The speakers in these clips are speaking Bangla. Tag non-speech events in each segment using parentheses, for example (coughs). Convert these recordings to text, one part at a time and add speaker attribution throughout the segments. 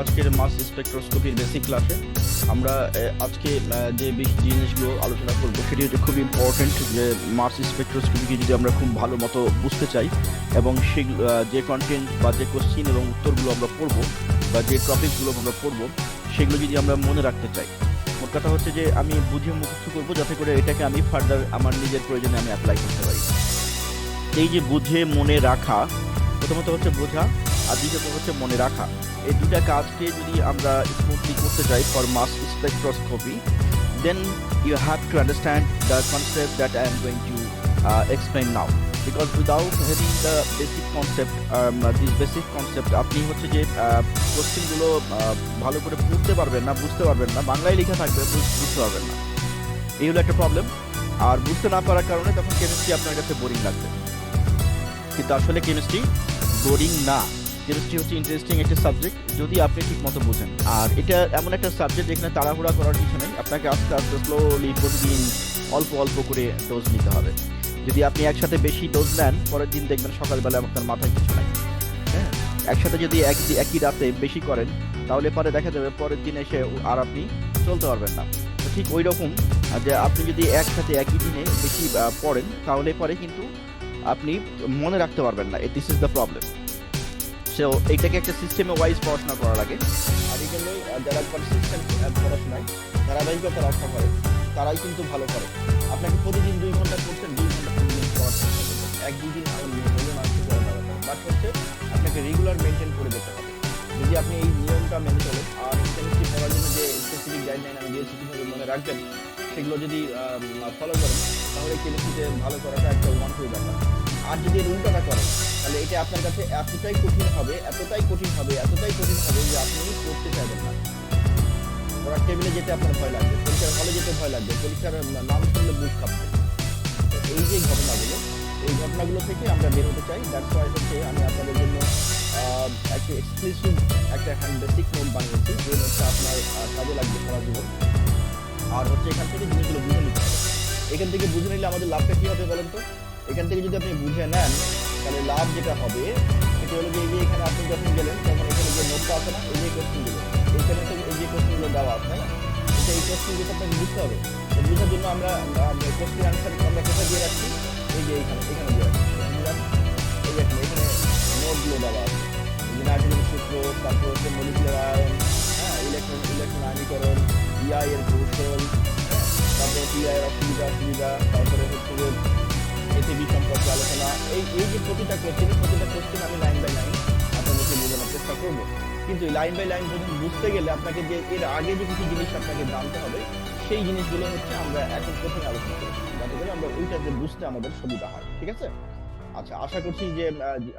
Speaker 1: আজকের মাস স্পেকট্রোস্কোপির বেসিক ক্লাসে আমরা আজকে যে জিনিসগুলো আলোচনা করব সেটি হচ্ছে খুব ইম্পর্টেন্ট যে মাস স্পেকট্রোস্কোপিকে যদি আমরা খুব ভালো মতো বুঝতে চাই এবং আহ, যে কন্টেন্ট বা যে কোশ্চিন এবং উত্তরগুলো আমরা পড়ব বা যে টপিকগুলো আমরা পড়ব সেগুলো যদি আমরা মনে রাখতে চাই। মোট কথা হচ্ছে যে আমি বুঝে মুখস্থ করব যাতে করে এটাকে আমি ফার্দার আমার নিজের প্রয়োজনে আমি অ্যাপ্লাই করতে পারি। এই যে বুঝে মনে রাখা প্রথমত হচ্ছে বোঝা আর দ্বিতীয়ত হচ্ছে মনে রাখা। এই দুটা কাজকে যদি আমরা স্মুথলি করতে চাই for mass spectroscopy then you have to understand the concept that I am going to explain now because without having the basic concept this basic concept আপনি হচ্ছে যে কোশ্চেনগুলো ভালো করে বুঝতে পারবেন না, বুঝতে পারবেন না, বাংলায় লেখা থাকবে, বুঝ- বুঝতে পারবেন না। এই হলো একটা প্রবলেম আর বুঝতে না পারার কারণে তখন কেমিস্ট্রি আপনার কাছে বোরিং লাগবে। কিন্তু আসলে কেমিস্ট্রি বোরিং না। কেমিস্ট্রি হচ্ছে ইন্টারেস্টিং একটা সাবজেক্ট যদি আপনি ঠিক মতো বোঝেন। আর এটা এমন একটা সাবজেক্ট যেখানে তাড়াহুড়া করার কিছু নেই, আপনাকে আস্তে আস্তে স্লোলি প্রতিদিন অল্প অল্প করে ডোজ নিতে হবে। যদি আপনি একসাথে বেশি ডোজ নেন, পরের দিন দেখবেন সকালবেলা আপনার মাথায় কিছু নাই। হ্যাঁ? একসাথে যদি এক একই রাতে বেশি করেন, তাহলে পরে দেখা যাবে পরের দিন এসে আর আপনি চলতে পারবেন না। তো ঠিক ওই রকম যে আপনি যদি একসাথে একই দিনে বেশি পড়েন, তাহলে পরে কিন্তু আপনি মনে রাখতে পারবেন না this is the problem so এইটাকে একটা সিস্টেমে ওয়াইজ পড়াশোনা করা লাগে। আর এই জন্যই যারা কনসিস্টেন্ট পড়াশোনায় ধারাবাহিকতা রক্ষা করে। তারাই কিন্তু ভালো করে। আপনাকে প্রতিদিন দুই ঘণ্টা করছেন দুই ঘণ্টা প্রতিদিন পড়ার এক দুই দিন হলো না কিছু করার দরকার বাট হচ্ছে, আপনাকে রেগুলার মেনটেন করে যেতে হবে। যদি আপনি এই নিয়মটা মেনে চলেন, আর কেমিস্ট্রি পড়ার জন্য যে স্পেসিফিক গাইডলাইন আমি দিয়েছি কীভাবে মনে রাখবেন, সেগুলো যদি ফলো করেন, তাহলে কেমিস্ট্রিতে ভালো করাটা একটা ওয়ান টু ব্যাপার। আর যদি উল্টাটা করেন, তাহলে এটা আপনার কাছে এতটাই কঠিন হবে, এতটাই কঠিন হবে, এতটাই কঠিন হবে যে আপনি করতে চাইবেন না। পড়ার টেবিলে যেতে আপনার ভয় লাগবে, পরীক্ষার হলে যেতে ভয় লাগবে, পরীক্ষার নাম শুনলে বুক কাঁপবে এই যে ঘটনাগুলো, এই ঘটনাগুলো থেকে আমরা বের হতে চাই। দ্যাটস ওয়াই হচ্ছে আমি আপনাদের জন্য একটা এক্সক্লুসিভ একটা হ্যান্ড বেসিক নোট বানিয়েছি যে নোটটা আপনার কাজে লাগবে সারা জীবন আর হচ্ছে এখান থেকে জিনিসগুলো বুঝে নিতে হবে। এখান থেকে বুঝে নিলে আমাদের লাভটা কী হবে বলেন তো? এখান থেকে যদি আপনি বুঝে নেন তাহলে লাভ যেটা হবে সেটা হলো যে এই যে এখানে আপনি যখন গেলেন তখন এখানে যে নোটটা আছে না এই যে কোশ্চেনগুলো এইখানে তো এই যে কোশ্চেনগুলো দেওয়া আছে তো এই কোশ্চেনগুলো আপনাকে বুঝতে হবে। বোঝার জন্য আমরা কোশ্চেন আনসার আমরা কোথায় দিয়ে রাখছি? এই যে এইখানে এখানে দিয়ে রাখছি? এই দেখুন এখানে নোটগুলো দেওয়া আছে। নাইট্রোজেন সূত্র তারপর হচ্ছে মলিকুলার আয়ন হ্যাঁ ইলেকট্রন ইলেকট্রন আয়নীকরণ ইআই এর কৌশল হ্যাঁ, তারপর এর অসুবিধা অসুবিধা তারপরে হচ্ছে এটিভি সম্পর্কে আলোচনা, এই এই যে প্রতিটা কোশ্চেন প্রতিটা কোশ্চেন আমি লাইন বাই লাইন আপনাদেরকে বোঝানোর চেষ্টা করব। কিন্তু লাইন বাই লাইন যদি বুঝতে গেলে আপনাকে যে এর আগে যে কিছু জিনিস আপনাকে জানতে হবে, সেই জিনিসগুলো হচ্ছে আমরা এখন প্রথমে আলোচনা করছি যাতে করে আমরা ওইটা যে বুঝতে আমাদের সুবিধা হয়, ঠিক আছে? আচ্ছা আশা করছি যে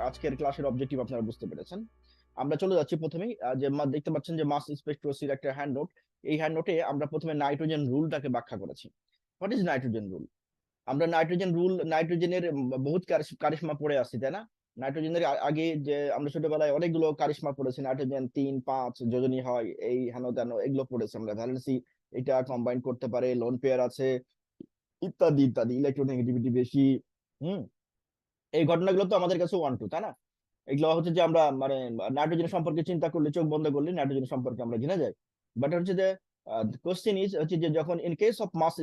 Speaker 1: আজকের ক্লাসের অবজেক্টিভ আপনারা বুঝতে পেরেছেন। আমরা চলে যাচ্ছি প্রথমেই যে দেখতে পাচ্ছেন যে মাস স্পেকট্রোসির একটা হ্যান্ড নোট এই হ্যান্ড নোটে আমরা প্রথমে নাইট্রোজেন রুলটাকে ব্যাখ্যা করেছি। হোয়াট ইজ নাইট্রোজেন রুল আমরা নাইট্রোজেন রুল, নাইট্রোজেনের বহুত কারিশ- কারিশমা পড়ে আসছি, তাই না? নাইট্রোজেনের আগে যে আমরা ছোটবেলায় অনেকগুলো কারিশমা পড়েছি, নাইট্রোজেন তিন, পাঁচ, যোজনী হয়, এই হেন তেন, এগুলো পড়েছি আমরা। ভ্যালেন্সি এটা কম্বাইন করতে পারে লোন পেয়ার আছে, ইত্যাদি ইত্যাদি ইলেকট্রোনেগেটিভিটি বেশি, হুম? এই ঘটনাগুলো তো আমাদের কাছে ওয়ান টু তাই না? এগুলো হচ্ছে যে আমরা মানে নাইট্রোজেন সম্পর্কে চিন্তা করলে, চোখ বন্ধ করলে নাইট্রোজেন সম্পর্কে আমরা জেনে যাই। বাট হচ্ছে যে কোশ্চেন ইজ হচ্ছে যে যখন in case of mass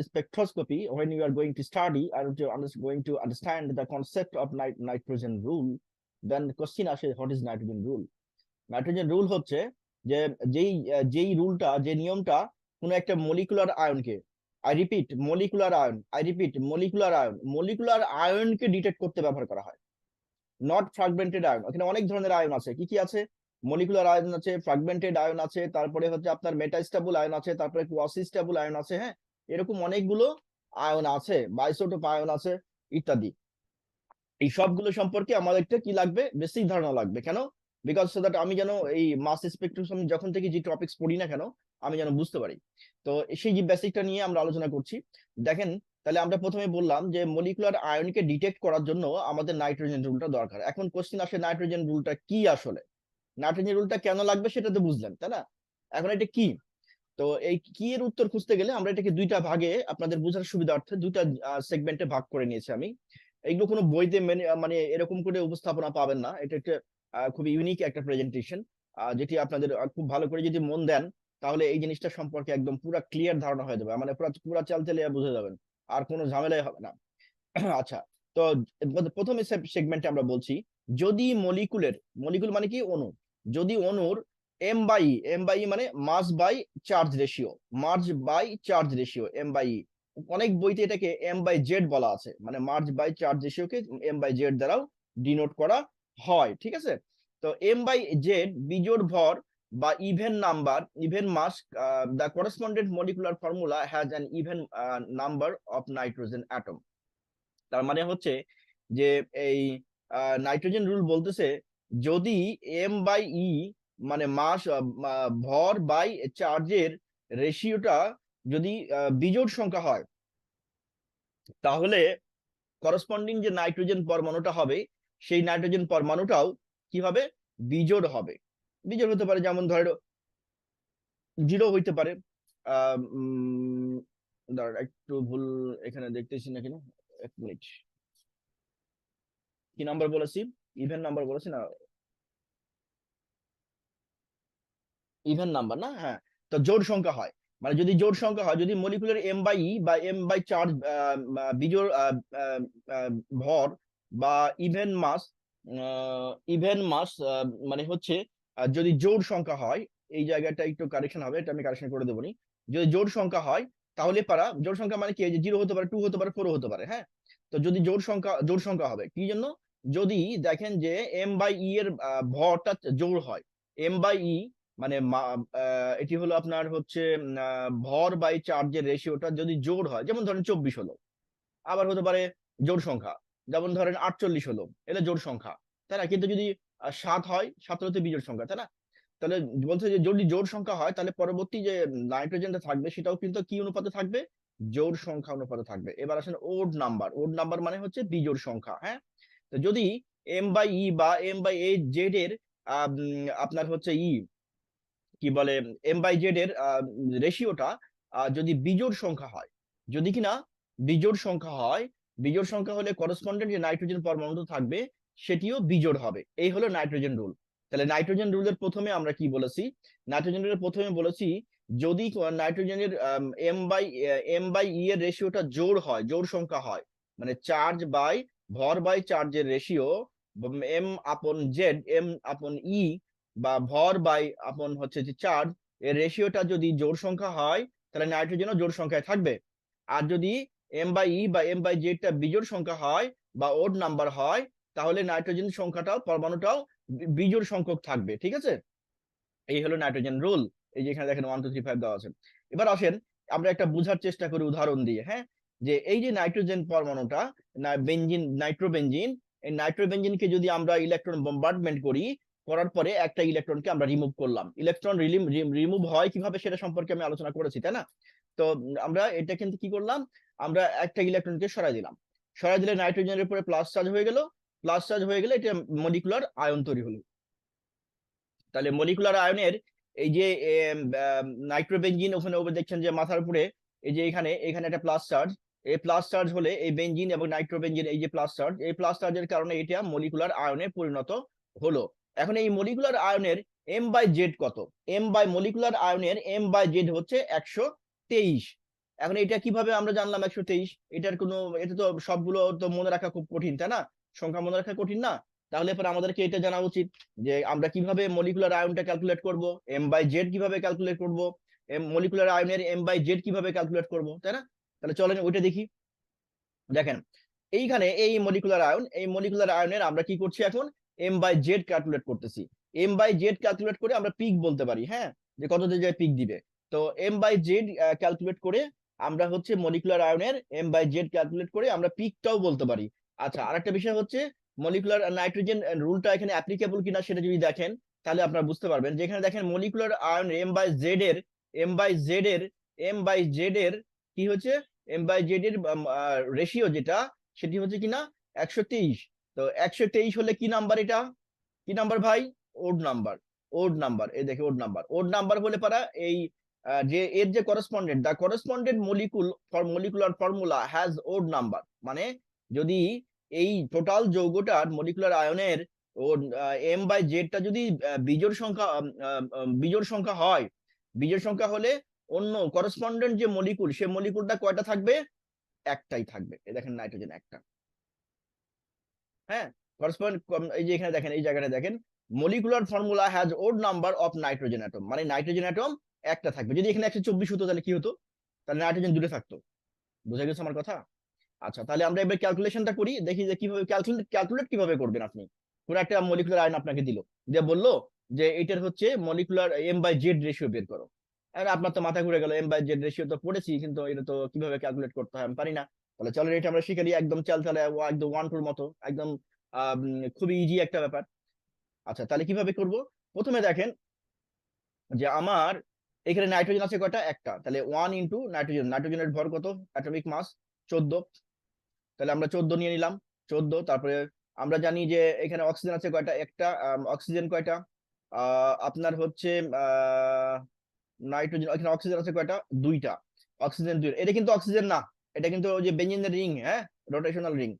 Speaker 1: when you are going to study and to going to understand the concept of nit- nitrogen rule, then question আসে, what is nitrogen rule? Nitrogen rule হচ্ছে যে, যেই যেই রুলটা যে নিয়মটা কোনো একটা molecular আয়নকে I repeat molecular ion I repeat molecular ion molecular আয়নকে detect করতে ব্যবহার করা হয় নট ফ্রাগমেন্টেড আয়ন এখানে অনেক ধরনের আয়ন আছে, কি কি আছে? মলিকুলার আয়ন আছে ফ্রাগমেন্টেড আয়ন আছে, তারপরে হচ্ছে আপনার মেটাস্টেবল আয়ন আছে, তারপরে কোয়াসিস্টেবল আয়ন আছে হ্যাঁ? এরকম অনেকগুলো আয়ন আছে বাইসোটোপ আয়ন আছে, ইত্যাদি। এই সবগুলো সম্পর্কে আমাদেরকে কি লাগবে? বেসিক ধারণা লাগবে। কেন? বিকজ সো দ্যাট আমি যেন এই মাস স্পেকট্রাম যখন থেকে যে টপিকস পড়ি না কেন, আমি যেন বুঝতে পারি। তো সেই যে বেসিকটা নিয়ে আমরা আলোচনা করছি, দেখেন, তাহলে আমরা প্রথমে বললাম যে মলিকুলার আয়নকে ডিটেক্ট করার জন্য আমাদের নাইট্রোজেন রুলটা দরকার। এখন কোশ্চেন আসে নাইট্রোজেন রুলটা কি আসলে? নাইট্রোজেন রুলটা কেন লাগবে সেটা তো বুঝলেন, তাই না? এখন এটা কি? তো এই কি এর উত্তর খুঁজতে গেলে আমরা এটাকে দুইটা ভাগে আপনাদের বোঝার সুবিধার্থে দুইটা সেগমেন্টে ভাগ করে নিয়েছি আমি। এগুলো কোনো বইতে মেনে এরকম করে উপস্থাপনা পাবেন না। এটা একটা খুবই ইউনিক একটা প্রেজেন্টেশন যেটি আপনাদের খুব ভালো করে যদি মন দেন, তাহলে এই জিনিসটা সম্পর্কে একদম পুরা ক্লিয়ার ধারণা হয়ে যাবে। মানে পুরা পুরা চাল চালিয়ে বুঝে যাবেন, আর কোনো ঝামেলাই হবে না। (clears throat) আচ্ছা তো প্রথম সেগমেন্টে আমরা বলছি যদি মলিকুলের মলিকুল মানে কি? অণু। যদি অণুর এম বাই এম বাই মানে mass by charge ratio mass by charge ratio M by অনেক বইতে এটাকে এম বাই জেড বলা আছে। মানে মার্জ বাই চার্জ রেশিওকে এম বাই জেড দ্বারাও ডিনোট করা হয়, ঠিক আছে? তো এম বাই জেড বিজোড় ভর বা even number even mass the correspondent molecular formula has an even number of nitrogen atom তার মানে হচ্ছে যে এই নাইট্রোজেন রুল বলতেছে যদি এম বাই ই মানে মাস ভর বাই চার্জের রেশিওটা যদি বিজোড় সংখ্যা হয়, তাহলে করসপন্ডিং যে নাইট্রোজেন পরমাণুটা হবে, সেই নাইট্রোজেন পরমাণুটাও কি হবে বিজোড় হবে। বিজোড় হতে পারে যেমন ধরো জিরো হইতে পারে। একটু ভুল এখানে দেখতেছি না কেন? এক মিনিট কি নাম্বার বলেছি? ইভেন নাম্বার বলেছি না? ইভেন নাম্বার না? হ্যাঁ। তো জোড় সংখ্যা হয়। মানে যদি জোড় সংখ্যা হয়, যদি মলিকুলার এম বাই ই বা এম বাই চার্জ বিজোড় ভর বা ইভেন মাস ইভেন মাস মানে হচ্ছে যদি জোড় সংখ্যা হয়, এই জায়গাটা একটু কারেকশন হবে, এটা আমি কারেকশন করে দেবো। যদি জোড় সংখ্যা হয়, তাহলে পারা, জোড় সংখ্যা মানে কি? জিরো হতে পারে টু হতে পারে ফোরও হতে পারে হ্যাঁ? তো যদি জোড় সংখ্যা জোড় সংখ্যা হবে, কি জন্য? যদি দেখেন যে এম বাই ই এর ভরটা জোড় হয় এম বাই ই মানে এটি হলো আপনার হচ্ছে ভর বাই চার্জের রেশিওটা যদি জোড় হয়, যেমন ধরেন চব্বিশ হলো, আবার হতে পারে জোর সংখ্যা, যেমন ধরেন আটচল্লিশ হলো, এটা জোর সংখ্যা, তাই না? কিন্তু যদি সাত হয়, সাত হলো তো বিজোড় সংখ্যা, তাই না? তাহলে বলছে যে যদি জোর সংখ্যা হয়, তাহলে পরবর্তী যে নাইট্রোজেনটা থাকবে, সেটাও কিন্তু কি অনুপাতে থাকবে? জোড় সংখ্যা অনুপাতে থাকবে। এবার আসেন ওড নাম্বার ওড নাম্বার মানে হচ্ছে বিজোড় সংখ্যা হ্যাঁ? তো যদি এম বাই ই বা এম বাই এ জেড এর আপনার হচ্ছে ই কি বলে এম বাই জেড এর রেশিওটা যদি বিজোড় সংখ্যা হয়, যদি কিনা বিজোড় সংখ্যা হয়, বিজোড় সংখ্যা হলে করসপন্ডেন্ট যে নাইট্রোজেন পরমাণু থাকবে, সেটিও বিজোড় হবে। এই হলো নাইট্রোজেন রুল তাহলে নাইট্রোজেন রুলের প্রথমে আমরা কি বলেছি? নাইট্রোজেন রুলের প্রথমে বলেছি যদি নাইট্রোজেনের M by M by E এর রেশিওটা জোড় হয়, জোড় সংখ্যা হয় মানে চার্জ বাই ভর বাই চার্জের ratio M upon Z M upon E বা ভর বাই আপন হচ্ছে যে চার্জ এর রেশিওটা যদি জোড় সংখ্যা হয়, তাহলে নাইট্রোজেনও জোর সংখ্যায় থাকবে। আর যদি এম বাই ই বা এম বাই জেডটা বিজোড় সংখ্যা হয় বা ওড নাম্বার হয়, তাহলে নাইট্রোজেন সংখ্যাটাও, পরমাণুটাও বিজোড় সংখ্যক থাকবে, ঠিক আছে? এই হলো নাইট্রোজেন রুল এই যে এখানে দেখেন ওয়ান টু থ্রি ফাইভ দেওয়া আছে। এবার আসেন, আমরা একটা বোঝার চেষ্টা করি উদাহরণ দিয়ে হ্যাঁ? যে এই যে নাইট্রোজেন পরমাণুটা বেঞ্জিন নাইট্রোবেঞ্জিন এই নাইট্রোবেঞ্জিনকে যদি আমরা ইলেকট্রন বোম্বার্ডমেন্ট করি, করার পরে একটা ইলেকট্রনকে আমরা রিমুভ করলাম। ইলেকট্রন রিমুভ হয় কীভাবে সেটা সম্পর্কে আমি আলোচনা করেছি, তাই না? তো আমরা এটা কিন্তু কি করলাম? আমরা একটা ইলেকট্রনকে সরাই দিলাম। সরাই দিলে নাইট্রোজেনের উপরে প্লাস চার্জ হয়ে গেল। প্লাস চার্জ হয়ে গেলে এটা মলিকুলার আয়ন তৈরি হলো। তাহলে মলিকুলার আয়নের এই যে নাইট্রোবেঞ্জিন ওখানে ওপরে দেখছেন যে মাথার উপরে, এই যে এখানে এখানে একটা প্লাস চার্জ এই প্লাস চার্জ হলে এই বেঞ্জিন এবং নাইট্রোবেঞ্জিন এই যে প্লাস চার্জ এই প্লাস চার্জের কারণে এটা মলিকুলার আয়নে পরিণত হলো। এখন এই মলিকুলার আয়নের এম বাই জেড কত? এম বাই মলিকুলার আয়নের এম বাই জেড হচ্ছে একশো তেইশ। এখন এটা কীভাবে আমরা জানলাম একশো তেইশ? এটার কোনো, এটা তো সবগুলো তো মনে রাখা খুব কঠিন, তাই না? সংখ্যা মনে রাখা কঠিন না? তাহলে এবার আমাদেরকে এটা জানা উচিত যে আমরা কীভাবে মলিকুলার আয়নটা ক্যালকুলেট করব? এম বাই জেড কীভাবে ক্যালকুলেট করব? এম মলিকুলার আয়নের এম বাই জেড কীভাবে ক্যালকুলেট করব? তাই না? তাহলে চলেন ওইটা দেখি। দেখেন, এইখানে এই মলিকুলার আয়ন এই মলিকুলার আয়নের আমরা কি করছি এখন? এম বাই জেড ক্যালকুলেট করতেছি। এম বাই জেড ক্যালকুলেট করে আমরা পিক বলতে পারি হ্যাঁ? যে কত জায়গায় পিক দিবে। তো এম বাই জেড ক্যালকুলেট করে আমরা হচ্ছে মলিকুলার আয়নের এম বাই জেড ক্যালকুলেট করে আমরা পিকটাও বলতে পারি। আচ্ছা আরেকটা বিষয় হচ্ছে মলিকুলার নাইট্রোজেন রুলটা এখানে অ্যাপ্লিকেবল কিনা সেটা যদি দেখেন, তাহলে আপনারা বুঝতে পারবেন। যেখানে দেখেন molecular ion M by Z এর এম বাই জেড এর এম বাই জেড এর কি হচ্ছে? এম বাই জেড এর রেশিও যেটা, সেটি হচ্ছে কিনা? একশো তেইশ। তো একশো তেইশ হলে কি নাম্বার এটা? কি নাম্বার ভাই? ওড নাম্বার ওড নাম্বার এই দেখে ওড নাম্বার ওড নাম্বার হলে পারা এই যে এর যে correspondent the correspondent molecule for molecular formula has odd number মানে যদি এই টোটাল যৌগটার মলিকুলার আয়নের ও এম বাই জেডটা যদি বিজোড় সংখ্যা বিজোড় সংখ্যা হয়, বিজোড় সংখ্যা হলে অন্য করসপন্ডেন্ট যে মলিকুল সে মলিকুলটা কয়টা থাকবে? একটাই থাকবে। এই দেখেন নাইট্রোজেন একটা। হ্যাঁ? করসপন্ড এই যে এখানে দেখেন, এই জায়গাটা দেখেন molecular formula has odd number of nitrogen atom মানে নাইট্রোজেন অ্যাটম একটা থাকবে। যদি এখানে একশো চব্বিশ হতো, তাহলে কি হতো? তাহলে নাইট্রোজেন দূরে থাকতো। বুঝা গেছে আমার কথা? আচ্ছা তাহলে আমরা এবার ক্যালকুলেশনটা করি, দেখি যে কীভাবে ক্যালকুলেট ক্যালকুলেট কীভাবে করবেন আপনি। পুরো একটা মলিকুলার আয়ন আপনাকে দিল। যে বলল যে এটার হচ্ছে molecular M by Z ratio বের করো। আর আপনার তো মাথা ঘুরে গেল এম বাই জেড রেশিও তো পড়েছি, কিন্তু এটা তো কীভাবে ক্যালকুলেট করতে হয় আমি পারি না। তাহলে চলো এটা আমরা শিখে নিই, একদম চাল তাহলে একদম ওয়ান টুর মতো, একদম খুবই ইজি একটা ব্যাপার। আচ্ছা তাহলে কীভাবে করব? প্রথমে দেখেন যে আমার এখানে নাইট্রোজেন আছে কয়টা? একটা। তাহলে ওয়ান ইন্টু নাইট্রোজেন নাইট্রোজেনের ভর কত? অ্যাটমিক মাস চোদ্দ। তাহলে আমরা চোদ্দ নিয়ে নিলাম, চোদ্দ। তারপরে আমরা জানি যে এখানে অক্সিজেন আছে কয়টা? একটা অক্সিজেন কয়টা? আপনার হচ্ছে নাইট্রোজেন এখানে অক্সিজেন আছে কয়টা? দুইটা। অক্সিজেন দুই এটা কিন্তু অক্সিজেন না। এটা কিন্তু ওই যে বেঞ্জিনের রিং হ্যাঁ? রোটেশনাল রিং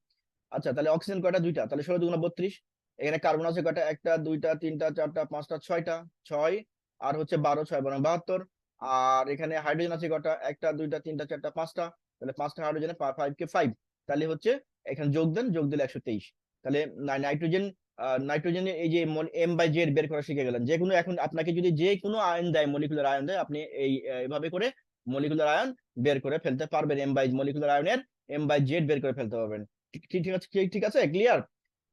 Speaker 1: আচ্ছা তাহলে অক্সিজেন কয়টা? দুইটা। তাহলে ষোলো দুগুণ বত্রিশ। এখানে কার্বন আছে কয়টা? একটা, দুইটা, তিনটা, চারটা, পাঁচটা, ছয়টা। ছয়। আর হচ্ছে বারো, ছয় বারো বাহাত্তর। আর এখানে হাইড্রোজেন আছে কয়টা? একটা, দুইটা, তিনটা, চারটা, পাঁচটা। তাহলে পাঁচটা হাইড্রোজেনে ফাইভ কে ফাইভ তাহলে হচ্ছে এখানে যোগ দেন, যোগ দিলে একশো তেইশ। তাহলে নাইট্রোজেন নাইট্রোজেনের এই যে এম বাই জেড বের করা শিখে গেলেন যে কোনো এখন আপনাকে যদি যে কোনো আয়ন দেয় মলিকুলার আয়ন দেয়, আপনি এই এভাবে করে মলিকুলার আয়ন বের করে ফেলতে পারবেন। এম বাই মলিকুলার আয়নের এম বাই জেড বের করে ফেলতে পারবেন। ঠিক আছে, ঠিক- আছে ক্লিয়ার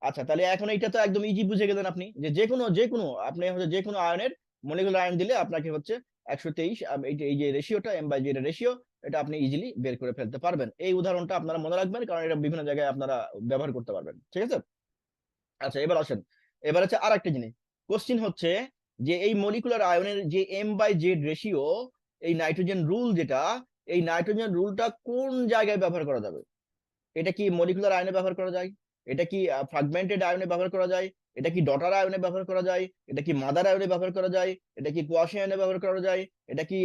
Speaker 1: আচ্ছা তাহলে এখন এইটা তো একদম ইজি বুঝে গেলেন আপনি যে যে কোনো যে কোনো আপনি হচ্ছে যে কোনো আয়নের মলিকুলার আয়ন দিলে আপনাকে হচ্ছে একশো তেইশ এই যে রেশিওটা এম বাই জেড রেশিও এটা আপনি ইজিলি বের করে ফেলতে পারবেন। এই উদাহরণটা আপনারা মনে রাখবেন, কারণ এটা বিভিন্ন জায়গায় আপনারা ব্যবহার করতে পারবেন, ঠিক আছে? আচ্ছা এবার আসেন। এবার হচ্ছে আর একটা জিনিস। কোশ্চিন হচ্ছে যে, এই মলিকুলার আয়নের যে এম বাই জেড রেশিও এই নাইট্রোজেন রুল যেটা, এই নাইট্রোজেন রুলটা কোন জায়গায় ব্যবহার করা যাবে? এটা কি মলিকুলার আয়নে ব্যবহার করা যায়? এটা কি ফ্রাগমেন্টেড আয়নে ব্যবহার করা যায়? এটা কি ডটার আয়নে ব্যবহার করা যায়? এটা কি মাদার আয়নে ব্যবহার করা যায়? এটা কি কোয়াশি আয়নে ব্যবহার করা যায়? এটা কি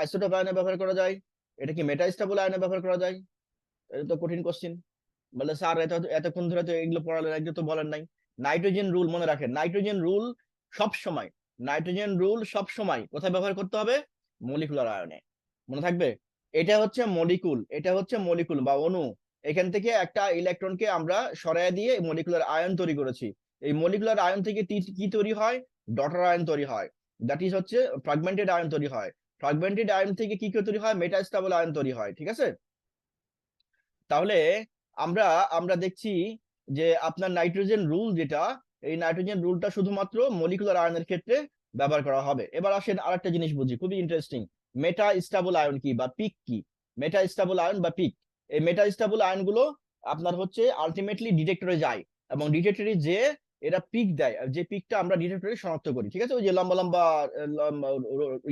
Speaker 1: আইসোটোপ আয়নে ব্যবহার করা যায়? এটা কি মেটাস্টেবল আয়নে ব্যবহার করা যায়? এটা তো কঠিন কোশ্চিন বলে, স্যার, এত, এতক্ষণ ধরে তো এগুলো পড়ালেন একদম তো বলেন নাই। নাইট্রোজেন রুল মনে রাখেন। নাইট্রোজেন রুল সব সময়, নাইট্রোজেন রুল সব সময় কোথায় ব্যবহার করতে হবে? মলিকুলার আয়নে। মনে থাকবে? এটা হচ্ছে মলিকুল এটা হচ্ছে মলিকুল বা অণু। এখান থেকে একটা ইলেকট্রনকে আমরা সরাই দিয়ে মলিকুলার আয়ন তৈরি করেছি। এই মলিকুলার আয়ন থেকে কি তৈরি হয়? ডটার আয়ন তৈরি হয়। দ্যাট ইজ হচ্ছে ফ্রাগমেন্টেড আয়ন তৈরি হয়। ফ্রাগমেন্টেড আয়ন থেকে কি কি তৈরি হয়? মেটাস্টেবল আয়ন তৈরি হয়, ঠিক আছে? তাহলে আমরা আমরা দেখছি যে আপনার নাইট্রোজেন রুল যেটা, এই নাইট্রোজেন রুলটা শুধুমাত্র মলিকুলার আয়নের ক্ষেত্রে ব্যবহার করা হবে। এবার আসেন আরেকটা জিনিস বুঝি, খুবই ইন্টারেস্টিং মেটা স্টাবল আয়ন কি বা পিক কি? মেটা স্টাবল আয়ন বা পিক এই মেটা স্টাবল আয়নগুলো আপনার হচ্ছে আলটিমেটলি ডিটেক্টরে যায় এবং ডিটেক্টরে যে এরা পিক দেয়। যে পিকটা আমরা ডিটেক্টরে শনাক্ত করি, ঠিক আছে? ওই যে লম্বা লম্বা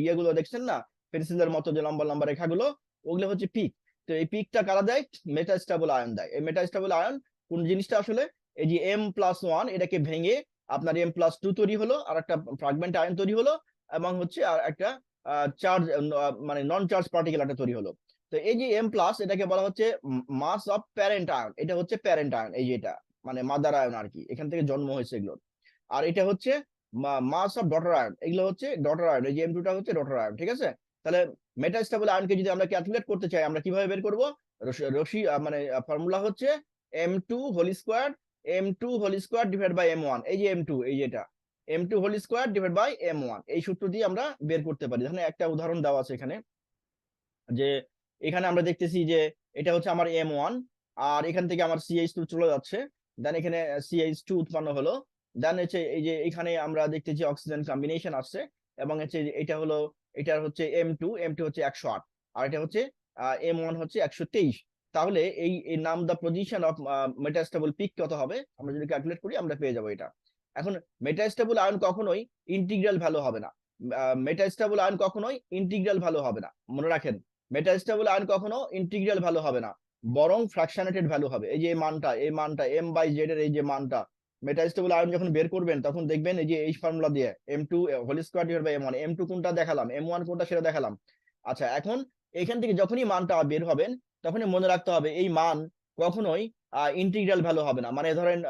Speaker 1: ইয়েগুলো দেখছেন না? পেন্সিলের মতো যে লম্বা লম্বা রেখাগুলো, ওগুলো হচ্ছে পিক তো এই পিকটা কারা দেয়? মেটাস্টেবল আয়ন দেয়। এই মেটাস্টেবল আয়ন কোন জিনিসটা আসলে? এই যে এম প্লাস ওয়ান এটাকে ভেঙে আপনার এম প্লাস টু তৈরি হলো আর একটা ফ্রাগমেন্ট আয়ন তৈরি হলো, এবং হচ্ছে আর একটা চার্জ মানে নন চার্জ পার্টিকেল একটা তৈরি হলো। তো এই যে এম প্লাস এটাকে বলা হচ্ছে মাস অফ প্যারেন্ট আয়ন এটা হচ্ছে প্যারেন্ট আয়ন এই যে এটা। মানে মাদার আয়ন আর কি এখান থেকে জন্ম হয়েছে এগুলো। আর এটা হচ্ছে মাস অফ ডটার আয়ন এগুলো হচ্ছে ডটার আয়ন এই যে এম টুটা হচ্ছে ডটার আয়ন ঠিক আছে? তাহলে মেটাস্টেবল আয়নকে যদি আমরা ক্যালকুলেট করতে চাই, আমরা কীভাবে বের করব? রশি মানে ফর্মুলা হচ্ছে M two whole square M two whole square divide by M one এই যে এম টু এই যেটা M two whole square divide by M one এই সূত্র দিয়ে আমরা বের করতে পারি। এখানে একটা উদাহরণ দেওয়া আছে এখানে, যে এখানে আমরা দেখতেছি যে এটা হচ্ছে আমার এম ওয়ান আর এখান থেকে আমার সিএইচ টু চলে যাচ্ছে দেন এখানে সিএইচ টু উৎপন্ন হলো। দেন হচ্ছে এই যে এখানে আমরা দেখতেছি অক্সিজেন কম্বিনেশন আসছে। এবং হচ্ছে এটা হলো, এটা হচ্ছে এম টু এম টু হচ্ছে একশো আট। আর এটা হচ্ছে এম ওয়ান হচ্ছে একশো তেইশ। তাহলে এই নাম the position of metastable peak কত হবে? আমরা যদি ক্যালকুলেট করি, আমরা পেয়ে যাব এটা। এখন মেটাস্টেবল আয়ন কখনোই ইন্টিগ্রাল ভ্যালু হবে না। মেটাস্টেবল আয়ন কখনোই ইন্টিগ্রাল ভ্যালু হবে না। মনে রাখেন মেটাস্টেবল আয়ন কখনো ইন্টিগ্রাল ভ্যালু হবে না। বরং ফ্র্যাকশনেটেড ভ্যালু হবে। এই যে মানটা, এই মানটা এম বাই জেড এর এই যে মানটা মেটাস্টেবল আয়ন যখন বের করবেন, তখন দেখবেন এই যে এই ফর্মুলা দিয়ে M two whole square divide by M one M two কোনটা দেখালাম এম ওয়ান কোনটা সেটা দেখালাম। আচ্ছা এখন এখান থেকে যখনই মানটা বের হবেন, তখনই মনে রাখতে হবে এই মান কখনোই ইন্টিগ্রাল ভ্যালু হবে না। মানে ধরেন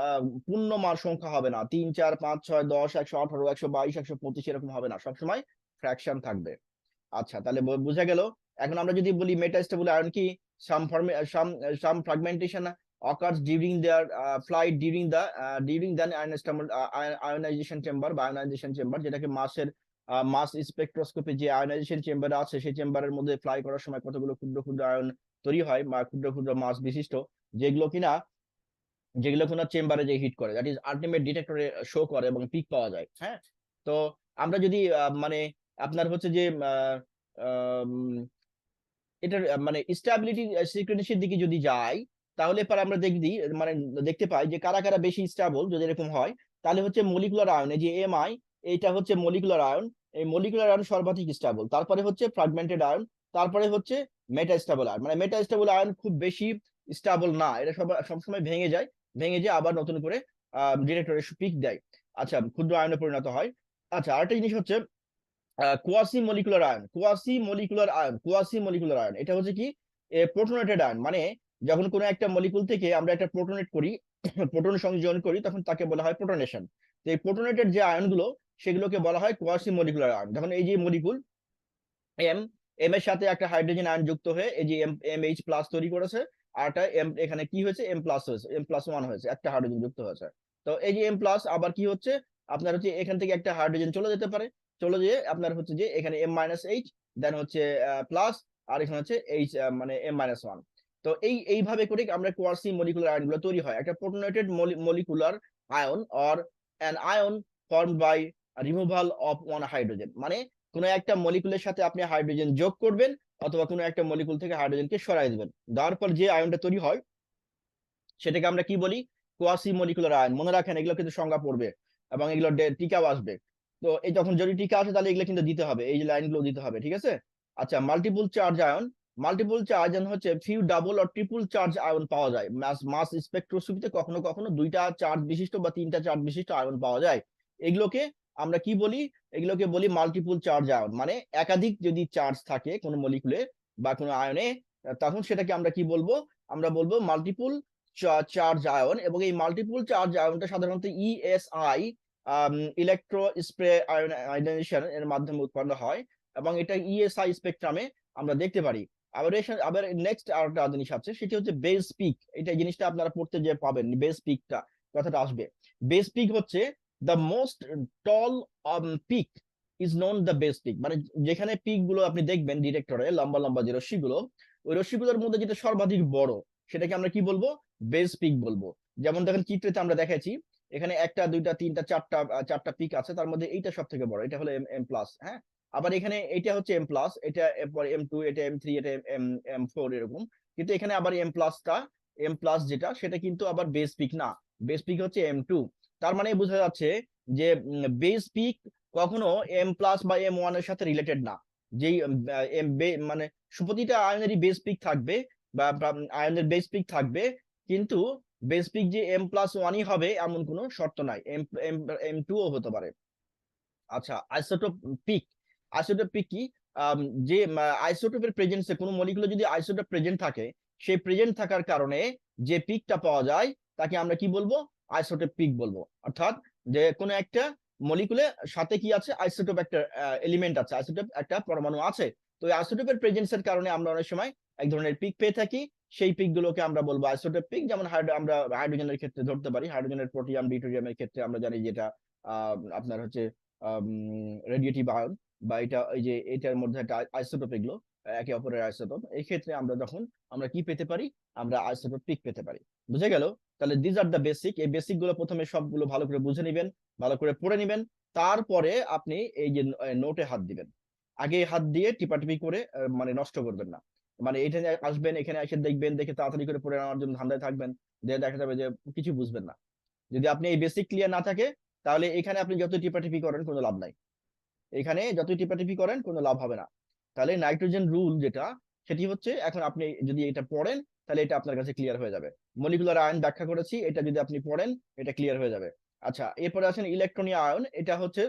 Speaker 1: পূর্ণ মান সংখ্যা হবে না। তিন, চার, পাঁচ, ছয়, দশ, একশো আঠারো, একশো বাইশ, একশো পঁচিশ এরকম হবে না। সবসময় ফ্র্যাকশন থাকবে। আচ্ছা তাহলে বোঝা গেল? এখন আমরা যদি বলি মেটাস্টেবল আয়ন কি? সাম ফর্মে some some fragmentation occurs during their uh, flight during the uh, during the ionization uh, ion- ionization chamber বা ionization chamber যেটাকে মাসের মাস স্পেকট্রোস্কোপি যে আয়নাইজেশন চেম্বার আছে সেই চেম্বারের মধ্যে ফ্লাই করার সময় কতগুলো ক্ষুদ্র ক্ষুদ্র আয়ন তৈরি হয় বা ক্ষুদ্র ক্ষুদ্র মাস বিশিষ্ট যেগুলো কিনা যেগুলো কিনা চেম্বারে যে হিট করে দ্যাট ইজ আলটিমেট ডিটেক্টরে শো করে এবং পিক পাওয়া যায় হ্যাঁ? তো আমরা যদি মানে আপনার হচ্ছে যে এটার মানে স্টেবিলিটি সিকুয়েন্সের দিকে যদি যাই, তাহলে পর আমরা দেখি মানে দেখতে পাই যে কারা কারা বেশি স্টেবল যদি এরকম হয়, তাহলে হচ্ছে মলিকুলার আয়ন যে এমআই এইটা হচ্ছে মলিকুলার আয়ন এই মলিকুলার আয়ন সর্বাধিক স্টেবল তারপরে হচ্ছে ফ্রাগমেন্টেড আয়ন তারপরে হচ্ছে মেটা স্টেবল আয়ন মানে মেটা স্টেবল আয়ন খুব বেশি স্টেবল না, এটা সব, সবসময় ভেঙে যায় ভেঙে যায় আবার নতুন করে ডিরেক্টরে পিক দেয়। আচ্ছা ক্ষুদ্র আয়নে পরিণত হয়। আচ্ছা আরেকটা জিনিস হচ্ছে quasi molecular ion quasi molecular ion quasi molecular ion এটা হচ্ছে কি? প্রোটনেটেড আয়ন মানে যখন কোনো একটা মলিকুল থেকে আমরা একটা প্রোটনেট করি (coughs) প্রোটন সংযোজন করি, তখন তাকে বলা হয় প্রোটনেশন তো এই প্রোটনেটেড যে আয়নগুলো সেগুলোকে বলা হয় কোয়াসি মলিকুলার আয়ন যখন এই যে মলিকুল এম এম এর সাথে একটা হাইড্রোজেন আয়ন যুক্ত হয়ে, এই যে এম এম এইচ প্লাস তৈরি করেছে, আর একটা এম এখানে কি হয়েছে? এম প্লাস হয়েছে এম প্লাস ওয়ান হয়েছে, একটা হাইড্রোজেন যুক্ত হয়েছে। তো এই যে এম প্লাস আবার কি হচ্ছে? আপনার হচ্ছে এখান থেকে একটা হাইড্রোজেন চলে যেতে পারে। চলে যেয়ে আপনার হচ্ছে যে এখানে এম মাইনাস এইচ দেন হচ্ছে প্লাস আর এখানে হচ্ছে এইচ মানে এম মাইনাস ওয়ান তো এই, এইভাবে করে আমরা কোয়ার্সি মলিকুলার আয়নগুলো তৈরি হয়। একটা protonated molecular ion or an ion form by removal of one hydrogen মানে কোনো একটা মলিকুলের সাথে আপনি হাইড্রোজেন যোগ করবেন অথবা কোনো একটা মলিকুল থেকে হাইড্রোজেনকে সরাই দেবেন। দেওয়ার পর যে আয়নটা তৈরি হয়, সেটাকে আমরা কি বলি? কোয়াসি মলিকুলার আয়ন মনে রাখেন এগুলো কিন্তু সংজ্ঞা পড়বে এবং এগুলো টিকাও আসবে। তো এই যখন যদি টিকা আসে, তাহলে এগুলো কিন্তু দিতে হবে। এই যে লাইনগুলো দিতে হবে, ঠিক আছে? আচ্ছা multiple charge ion multiple charge ion হচ্ছে ফিউ ডাবল আর ট্রিপল চার্জ আয়ন পাওয়া যায়। মাস মাস স্পেকট্রোস্কোপিতে কখনো কখনো দুইটা চার্জ বিশিষ্ট বা তিনটা চার্জ বিশিষ্ট আয়ন পাওয়া যায়। এগুলোকে আমরা কি বলি? এগুলোকে বলি মাল্টিপল চার্জ আয়ন মানে একাধিক যদি চার্জ থাকে কোনো মলিকুলে বা কোনো আয়নে তখন সেটাকে আমরা কি বলব? আমরা বলব মাল্টিপল চার্জ আয়ন এবং এই মাল্টিপল চার্জ আয়নটা সাধারণত E ESI electro spray ionization এর মাধ্যমে উৎপন্ন হয় এবং এটা E ইএসআই স্পেকট্রামে আমরা দেখতে পারি। আবার আবার নেক্সট আরেকটা জিনিস আছে, সেটি হচ্ছে বেস পিক এটা জিনিসটা আপনারা পড়তে যে পাবেন বেস পিকটা কথাটা আসবে। বেস পিক হচ্ছে the most tall peak is known the base peak মানে যেখানে পিকগুলো আপনি দেখবেন ডিরেক্টরে লম্বা লম্বা যে রশ্মিগুলো ওই রশ্মিগুলোর মধ্যে যেটা সর্বাধিক বড়, সেটাকে আমরা কি বলব? বেস পিক বলব। যেমন দেখেন চিত্রতে আমরা দেখাচ্ছি এখানে একটা, দুইটা, তিনটা, চারটা চারটা পিক আছে, তার মধ্যে এইটা সব থেকে বড়, এটা হলো এম এম প্লাস হ্যাঁ? আবার এখানে এটা হচ্ছে এম প্লাস এটা এরপর এম টু এটা এম থ্রি এটা এম এম ফোর এরকম। কিন্তু এখানে আবার এম প্লাসটা এম প্লাস যেটা, সেটা কিন্তু আবার বেস পিক না। বেস পিক হচ্ছে এম টু তার মানে বোঝা যাচ্ছে যে বেস পিক কখনো এম প্লাস বা এম ওয়ানের সাথে রিলেটেড না। যেই এম মানে প্রতিটা আয়নেরই বেস পিক থাকবে বা আয়নের বেস পিক থাকবে, কিন্তু বেস পিক যে এম প্লাস ওয়ানই হবে, এমন কোনো শর্ত নাই। এম এম ও হতে পারে। আচ্ছা আইসোটোপ পিক আইসোটোপ পিক কি? যে আইসোটোপের প্রেজেন্সে কোনো মলিকুলে যদি আইসোটোপ প্রেজেন্ট থাকে, সেই প্রেজেন্ট থাকার কারণে যে পিকটা পাওয়া যায়, তাকে আমরা কি বলব? আইসোটোপ পিক বলব। অর্থাৎ যে কোনো একটা মলিকুলে সাথে কি আছে? আইসোটোপ একটা এলিমেন্ট আছে। আইসোটোপ একটা পরমাণু আছে। তো আইসোটোপের প্রেজেন্সের কারণে আমরা অনেক সময় এক ধরনের পিক পেয়ে থাকি। সেই পিক গুলোকে আমরা বলব আইসোটোপ পিক যেমন আমরা হাইড্রোজেনের ক্ষেত্রে ধরতে পারি হাইড্রোজেনের প্রোটিয়াম ডিটোরিয়ামের ক্ষেত্রে আমরা জানি যেটা আপনার হচ্ছে রেডিয়েটিভ আয়ন বা এটা এই যে এটার মধ্যে একটা আইসোটোপ এগুলো, একে অপরের আইসোটোপ এই ক্ষেত্রে আমরা যখন আমরা কি পেতে পারি? আমরা আইসোটোপ পিক পেতে পারি। বুঝে গেল? তাহলে দিজ আর দ্য বেসিক এই বেসিকগুলো প্রথমে সবগুলো ভালো করে বুঝে নেবেন, ভালো করে পড়ে নেবেন, তারপরে আপনি এই যে নোটে হাত দিবেন। আগে হাত দিয়ে টিপাটিপি করে মানে নষ্ট করবেন না। মানে এখানে আসবেন, এখানে এসে দেখবেন, দেখে তাড়াতাড়ি করে পড়ে নেওয়ার জন্য ধান্দায় থাকবেন যে দেখা যাবে যে কিছু বুঝবেন না। যদি আপনি এই বেসিক ক্লিয়ার না থাকে, তাহলে এখানে আপনি যত টিপাটিপি করেন, কোনো লাভ নাই। এখানে যতই টিপাটিপি করেন, কোনো লাভ হবে না। তাহলে নাইট্রোজেন রুল যেটা, সেটি হচ্ছে এখন আপনি যদি এটা পড়েন, তাহলে এটা আপনার কাছে ক্লিয়ার হয়ে যাবে। মলিকুলার আয়ন ব্যাখ্যা করেছি, এটা যদি আপনি পড়েন, এটা ক্লিয়ার হয়ে যাবে। আচ্ছা এরপরে আছেন ইলেকট্রনীয় আয়ন এটা হচ্ছে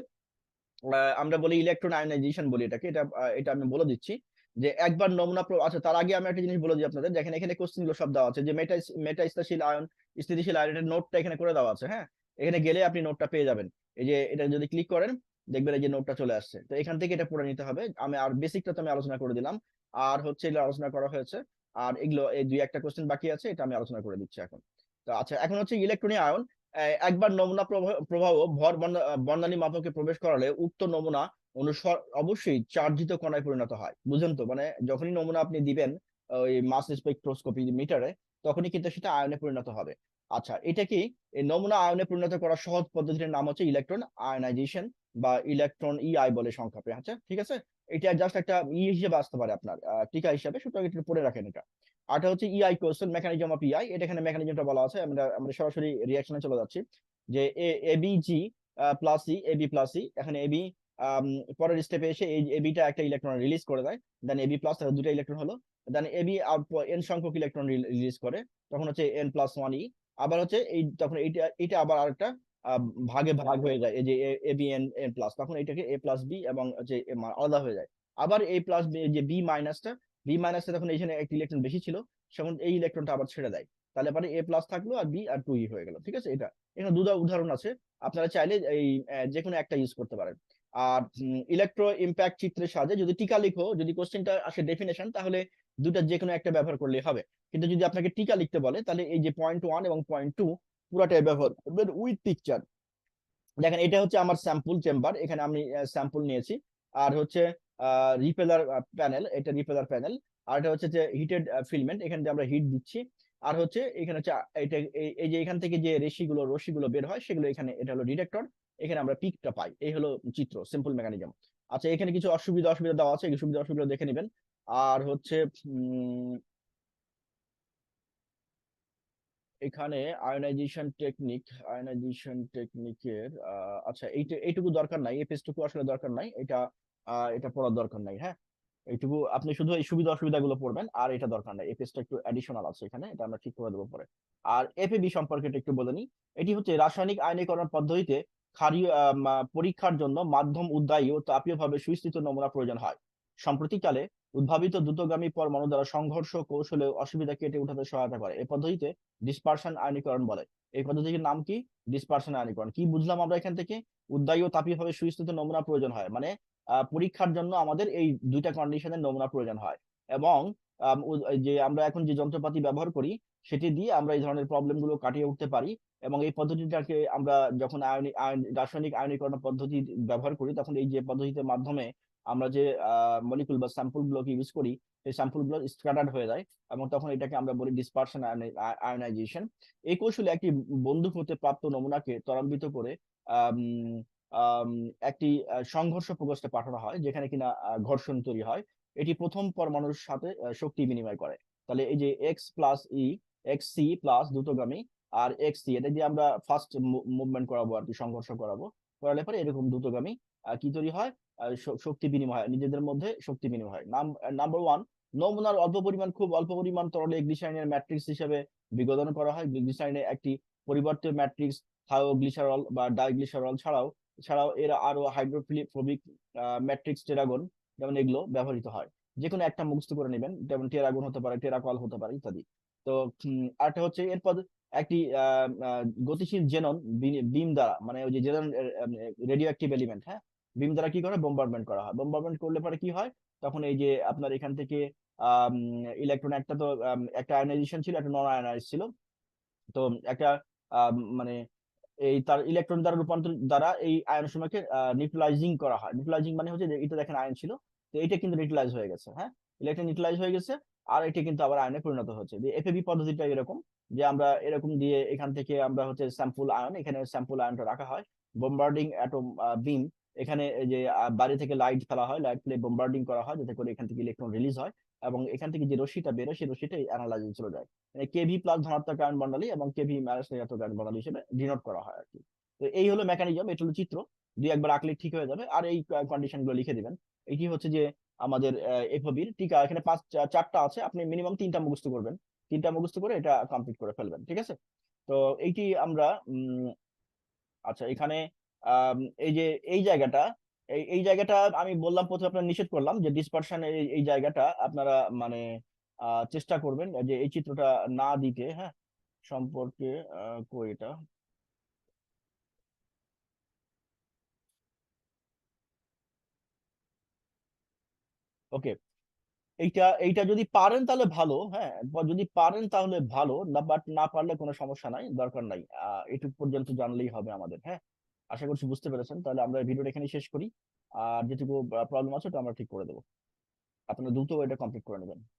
Speaker 1: আমরা বলি ইলেকট্রন আয়নাইজেশন বলি এটাকে, এটা এটা আমি বলে দিচ্ছি। যে একবার নমুনা আচ্ছা তার আগে আমি একটা জিনিস বলে দিই আপনাদের। দেখেন, এখানে কোশ্চেনগুলো সব দেওয়া আছে যে মেটা মেটা স্থিতিশীল আয়ন স্থিতিশীল আয়নের নোটটা এখানে করে দেওয়া আছে হ্যাঁ? এখানে গেলে আপনি নোটটা পেয়ে যাবেন। এই যে এটা যদি ক্লিক করেন, দেখবেন এই যে নোটটা চলে আসছে। তো এখান থেকে এটা পড়ে নিতে হবে। আমি আর বেসিকটা তো আমি আলোচনা করে দিলাম। আর হচ্ছে এগুলো আলোচনা করা হয়েছে। আর এগুলো এই দুই একটা কোশ্চেন বাকি আছে, এটা আমি আলোচনা করে দিচ্ছি এখন। তো আচ্ছা এখন হচ্ছে ইলেকট্রনিক আয়ন। একবার নমুনা প্রবাহ- ভর বর্ণালী মাপকে প্রবেশ করালে উক্ত নমুনা অনুসর, অবশ্যই চার্জিত কণায় পরিণত হয়। বুঝলেন তো? মানে যখনই নমুনা আপনি দিবেন ওই মাস স্পেকট্রোস্কোপি মিটারে তখনই কিন্তু সেটা আয়নে পরিণত হবে। আচ্ছা এটা কি? এই নমুনা আয়নে পরিণত করার সহজ পদ্ধতির নাম হচ্ছে ইলেকট্রন আয়নাইজেশন বা ইলেকট্রন ইআই বলে সংক্ষেপে আচ্ছা ঠিক আছে? এটা জাস্ট একটা ই হিসেবে আসতে পারে আপনার টিকা হিসাবে। সুতরাং এটা পড়ে রাখেন এটা। আরটা হচ্ছে EI question mechanism of EI এটা এখানে মেকানিজমটা বলা আছে। আমরা আমরা সরাসরি রিয়াকশনে চলে যাচ্ছি যে A ABG plus E AB plus E. এখানে এবি পরের স্টেপে এসে এই এবিটা একটা ইলেকট্রন রিলিজ করে দেয়। দেন এবি প্লাস দুটো ইলেকট্রন হলো। দেন এবি এন সংখ্যক ইলেকট্রন রিলিজ করে। তখন হচ্ছে এন প্লাস ওয়ান ই আবার হচ্ছে এই তখন এইটা এটা আবার আরেকটা ভাগে ভাগ হয়ে যায়। এই যে A B N N plus তখন এটাকে এ প্লাস বি এবং হচ্ছে আলাদা হয়ে যায়। আবার এ প্লাস বি যে বি মাইনাসটা বি মাইনাসটা তখন এইখানে একটা ইলেকট্রন বেশি ছিল। সেমন এই ইলেকট্রনটা আবার ছেড়ে দেয়। তাহলে পরে এ প্লাস থাকল আর বি আর টু ই হয়ে গেল। ঠিক আছে? এটা। এখানে দুটা উদাহরণ আছে। আপনারা চাইলে এই যে কোনো একটা ইউজ করতে পারেন। আর ইলেকট্রো ইম্প্যাক্ট চিত্রের সাহায্যে যদি টিকা লিখো, যদি কোশ্চেনটা আসে ডেফিনেশন তাহলে দুটা যে কোনো একটা ব্যবহার করলে হবে। কিন্তু যদি আপনাকে টিকা লিখতে বলে, তাহলে এই যে পয়েন্ট ওয়ান এবং পয়েন্ট টু পুরাটাই ব্যবহার করবেন উইথ পিকচার দেখেন, এটা হচ্ছে আমার স্যাম্পল চেম্বার এখানে আমি স্যাম্পল নিয়েছি। আর হচ্ছে রিপেলার প্যানেল এটা রিপেলার প্যানেল আর এটা হচ্ছে যে হিটেড ফিলমেন্ট এখানে যে আমরা হিট দিচ্ছি। আর হচ্ছে, এখানে হচ্ছে এটা এই- যে এখান থেকে যে রেশিগুলো রশ্মিগুলো বের হয়, সেগুলো এখানে, এটা হলো ডিটেক্টর এখানে আমরা পিকটা পাই। এই হলো চিত্র সিম্পল মেকানিজম আচ্ছা এখানে কিছু অসুবিধা অসুবিধা দেওয়া আছে সুবিধা অসুবিধা দেখে নেবেন। আর হচ্ছে এখানে আয়নাইজেশন টেকনিক আয়নাইজেশন টেকনিকের আচ্ছা এইটা, এইটুকু দরকার নাই এই পেজটুকু আসলে দরকার নাই, এটা এটা পড়ার দরকার নাই হ্যাঁ? এইটুকু, আপনি শুধু এই সুবিধা, অসুবিধাগুলো পড়বেন, আর এটা দরকার নাই এই পেজটা একটু অ্যাডিশনাল আছে এখানে, এটা আমরা ঠিক করে দেবো পরে। আর এফএবি সম্পর্কে একটু বলে নিই, এটি হচ্ছে রাসায়নিক আয়নীকরণ পদ্ধতিতে পরীক্ষার জন্য মাধ্যম উদ্বায়ী ও তাপীয়ভাবে সুস্থিত নমুনা প্রয়োজন হয়। সাম্প্রতিককালে উদ্ভাবিত দ্রুতগামী পরমাণু দ্বারা সংঘর্ষ কৌশলে অসুবিধা কেটে উঠাতে সহায়তা করে। এই পদ্ধতিতে ডিসপারশন আয়নীকরণ বলে। এই পদ্ধতির নাম কি? ডিসপারশন আয়নীকরণ। কি বুঝলাম আমরা এখান থেকে? উদ্বায়ী ও তাপীয়ভাবে সুস্থিত নমুনা প্রয়োজন হয়। মানে পরীক্ষার জন্য আমাদের এই দুইটা কন্ডিশনের নমুনা প্রয়োজন হয়। এবং যে আমরা এখন যে যন্ত্রপাতি ব্যবহার করি, সেটি দিয়ে আমরা এই ধরনের প্রবলেমগুলো কাটিয়ে উঠতে পারি। এবং এই পদ্ধতিটাকে আমরা যখন আয়নি, আয়ন, রাসায়নিক আয়নীকরণ পদ্ধতি ব্যবহার করি, তখন এই যে পদ্ধতির মাধ্যমে আমরা যে মলিকুল বা স্যাম্পল গুলোকে ইউজ করি, সেই স্যাম্পলগুলো স্ক্যাটার্ড হয়ে যায় এবং তখন এটাকে আমরা বলি ডিসপারশন আয়নাইজেশন। এই কৌশলে একটি বন্দুক হতে প্রাপ্ত নমুনাকে ত্বরান্বিত করে একটি সংঘর্ষ প্রকোষ্ঠে পাঠানো হয়, যেখানে কিনা ঘর্ষণ তৈরি হয়। এটি প্রথম পরমাণুর সাথে শক্তি বিনিময় করে। তাহলে এই যে X plus E X C plus দ্রুতগামী আর এক্স সি এটা দিয়ে আমরা ফার্স্ট মুভমেন্ট করাবো আর কি, সংঘর্ষ করাবো। করালে পরে এরকম দ্রুতগামী কি তৈরি হয়? শক্তি বিনিময় নিজেদের মধ্যে শক্তি বিনিময় নাম্বার ওয়ান নমুনার অল্প পরিমাণ, খুব অল্প পরিমাণ তরলে গ্লিসারিনের ম্যাট্রিক্স হিসেবে বিঘটন করা হয়। গ্লিসারিনের একটি পরিবর্তিত ম্যাট্রিক্স থায়োগ্লিসারল বা ডাইগ্লিসারল ছাড়াও ছাড়াও এর আরও হাইড্রোফোবিক ম্যাট্রিক্স টেরাগন যেমন এগুলো ব্যবহৃত হয়। যে কোনো একটা মুখস্থ করে নেবেন, যেমন টেরাগন হতে পারে টেরাকল হতে পারে, ইত্যাদি। তো আরেকটা হচ্ছে, এরপর একটি গতিশীল জেনন বিম দ্বারা মানে ওই যে জেনন রেডিও অ্যাক্টিভ এলিমেন্ট হ্যাঁ? বিম দ্বারা কি করে? বোম্বারমেন্ট করা হয়। বোম্বারমেন্ট করলে পরে কি হয়? তখন এই যে আপনার এখান থেকে ইলেকট্রন একটা তো একটা আয়নাইজেশন ছিল, একটা নন আয়নাইজ ছিল। তো একটা মানে এই তার ইলেকট্রন দ্বারা রূপান্তর দ্বারা এই আয়ন সময়কে নিউট্রালাইজিং করা হয়। নিউট্রালাইজিং মানে হচ্ছে এটা দেখেন আয়ন ছিল, তো এটা কিন্তু নিউট্রালাইজ হয়ে গেছে হ্যাঁ? ইলেকট্রন নিউট্রালাইজ হয়ে গেছে, আর এটা কিন্তু আবার আয়নে পরিণত হচ্ছে। এফএবি পদ্ধতিটা এরকম। যে আমরা এরকম দিয়ে এখান থেকে আমরা হচ্ছে স্যাম্পল আয়ন এখানে স্যাম্পল আয়নটা রাখা হয়। বোম্বার্ডিং অ্যাটম বিম এখানে যে বাইরে থেকে লাইট ফেলা হয় লাইট ফেলে বোম্বার্ডিং করা হয় যাতে করে এখান থেকে ইলেকট্রন রিলিজ হয় এবং এখান থেকে যে রশ্মিটা বেরোয় সেই রশ্মিটা অ্যানালাইজে চলে যায়। মানে কেভি প্লাস ধনাত্মক আয়ন বর্ণালী এবং কেভি মাইনাস ঋণাত্মক আয়ন বর্ণালী হিসেবে ডিনোট করা হয় আর কি তো এই হলো মেকানিজম এটা হলো চিত্র। দুই একবার আঁকলে ঠিক হয়ে যাবে। আর এই কন্ডিশনগুলো লিখে দিবেন। এটি হচ্ছে যে আমাদের এফবির টিকা, এখানে পাঁচ, চারটা আছে। আপনি মিনিমাম তিনটা মুখস্থ করবেন। তিনটা মুখস্থ করে এটা কমপ্লিট করে ফেলবেন, ঠিক আছে? তো এইটি আমরা আচ্ছা এখানে এই যে, এই জায়গাটা এই জায়গাটা আমি বললাম প্রথমে আপনার নিষেধ করলাম যে ডিসপারশন এই জায়গাটা আপনারা মানে চেষ্টা করবেন যে এই চিত্রটা না দিতে হ্যাঁ? সম্পর্কে কই এটা? ওকে এইটা এইটা যদি পারেন তাহলে ভালো হ্যাঁ? যদি পারেন তাহলে ভালো, না বাট না পারলে কোনো সমস্যা নাই, দরকার নাই। এটুক এটুকু পর্যন্ত জানলেই হবে আমাদের হ্যাঁ? আশা করছি বুঝতে পেরেছেন। তাহলে আমরা ভিডিওটা এখানে শেষ করি। আর যেটুকু প্রবলেম আছে ওটা আমরা ঠিক করে দেবো। আপনারা দ্রুত এটা কমপ্লিট করে নেবেন।